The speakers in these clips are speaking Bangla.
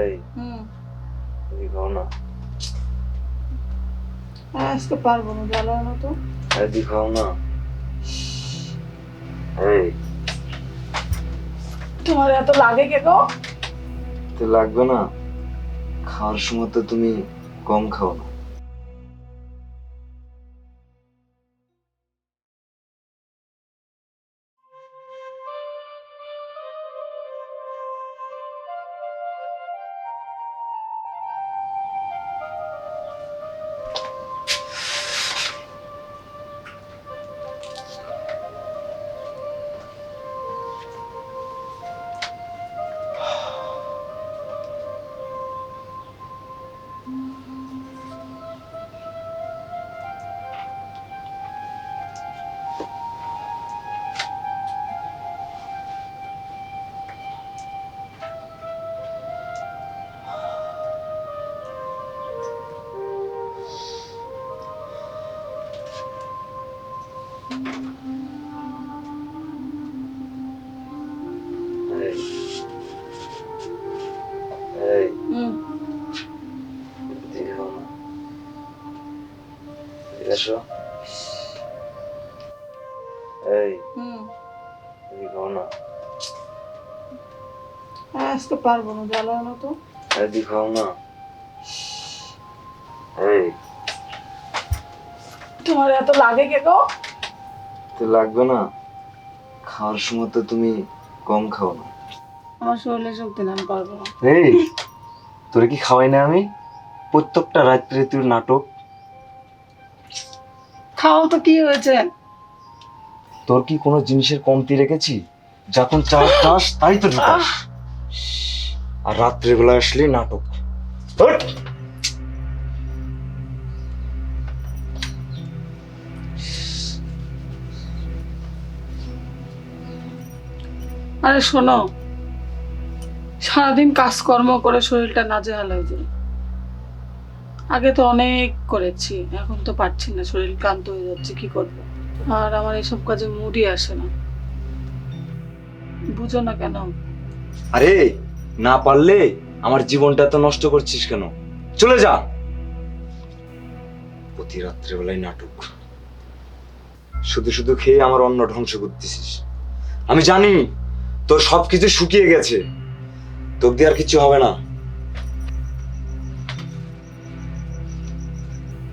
এই তুমি খাও না। আজকে পারব না জ্বালার মতো তো। এই খাও না। এই। তোমার এত লাগে কে গো তো লাগবে না। খাওয়ার সময় তো তুমি কম খাও না। এই। তুমি খাও না। আজকে পারব না তো। খাও না। এই। তোমার এত লাগে কে গো? তো লাগবে না। খাওয়ার সময় তো তুমি কম খাও না। আমার শরীরে শক্তি না আমি পারব না। এই তোরে কি খাওয়াই না আমি? প্রত্যেকটা রাত্রে তোর নাটক। খাও তো কি হয়েছে? তোর কি কোনো জিনিসের কমতি রেখেছি? যখন চাস চাস তাই তো ঢুকাস। আর রাত্রেবেলা আসলে নাটক! আরে শোনো সারাদিন কাজকর্ম করে শরীরটা নাজেহাল হয়ে যায়। আগে তো অনেক করেছি, এখন তো পারছি না, শরীর ক্লান্ত হয়ে যাচ্ছে, কি করব? আর আমার এসব কাজে মুডই আসে না। বুঝো না কেন? আরে, না পারলে আমার জীবনটা তো নষ্ট করছিস কেন? চলে যা। প্রতি রাত্রেবেলায় নাটক। শুধু শুধু খেয়ে আমার অন্ন ধ্বংস করতেছিস। আমি জানি তোর সবকিছু শুকিয়ে গেছে। তোর দিয়ে আর কিছু হবে না।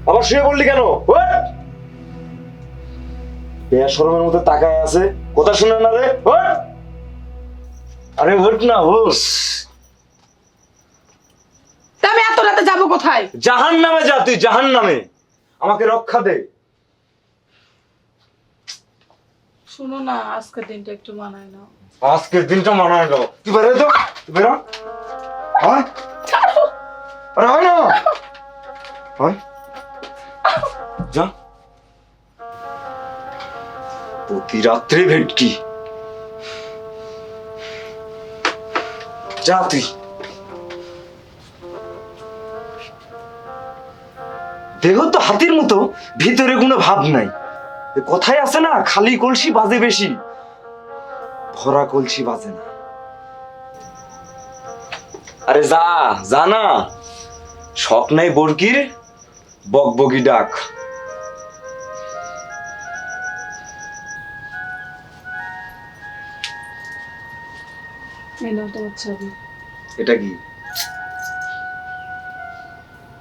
আবার শুয়ে পড়লি কেন! বেয়া শরমের মতো তাকায় আছে। কথা শুনে না রে! আরে ওঠ না তা আমি এত রাতে যাব কোথায়? জাহান নামে যা তুই জাহান নামে আমাকে রক্ষা দে। শোনো না আজকের দিনটা একটু মানায় না আজকের দিনটা মানায় দাও তুই বেরো তো? বেরো? হয়? আরে হয় না। হয়। যা। প্রতি রাত্রে ভেটকি। যা তুই। দেহ তো হাতির মতো ভিতরে কোনো ভাব নাই। কথাই আছে না খালি কলসি বাজে বেশি। ভরা কলসি বাজে না। আরে যা যা না। শখ নাই বরকির বকবকি ডাক। এটা কি?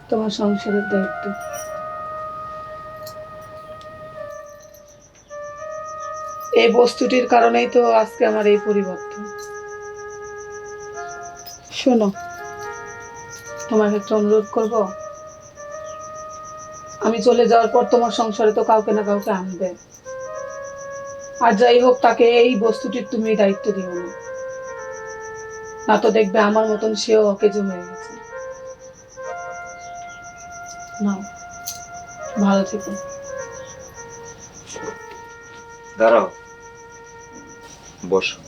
তোমার সংসারের দায়িত্ব। এই বস্তুটির কারণেই তো আজকে আমার এই পরিবর্তন। শোনো, তোমাকে একটা অনুরোধ করব। আমি চলে যাওয়ার পর তোমার সংসারে তো কাউকে না কাউকে আনবে। আর যাই হোক, তাকে এই বস্তুটির তুমি দায়িত্ব দিও না। না তো দেখবে আমার মতন সেও অকেজো হয়ে গেছে। না ভালো থেকো। দাঁড়াও। বসো।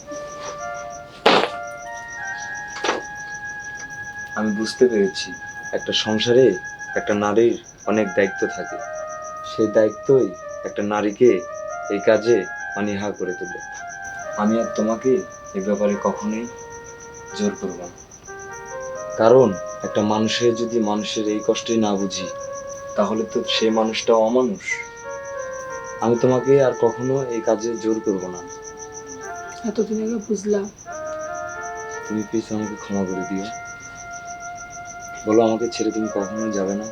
আমি বুঝতে পেরেছি, একটা সংসারে একটা নারীর অনেক দায়িত্ব থাকে। সেই দায়িত্বই একটা নারীকে এই কাজে অনীহা করে তোলে। আমি আর তোমাকে এই ব্যাপারে কখনোই জোর করব না। কারণ একটা মানুষের যদি মানুষের এই কষ্টই না বুঝি, তাহলে তো সেই মানুষটা অমানুষ। আমি তোমাকে আর কখনো এই কাজে জোর করব না। এতদিন আগে বুঝলাম। তুমি প্লিজ আমাকে ক্ষমা করে দিও। বলো আমাকে ছেড়ে তুমি কখনো যাবে না।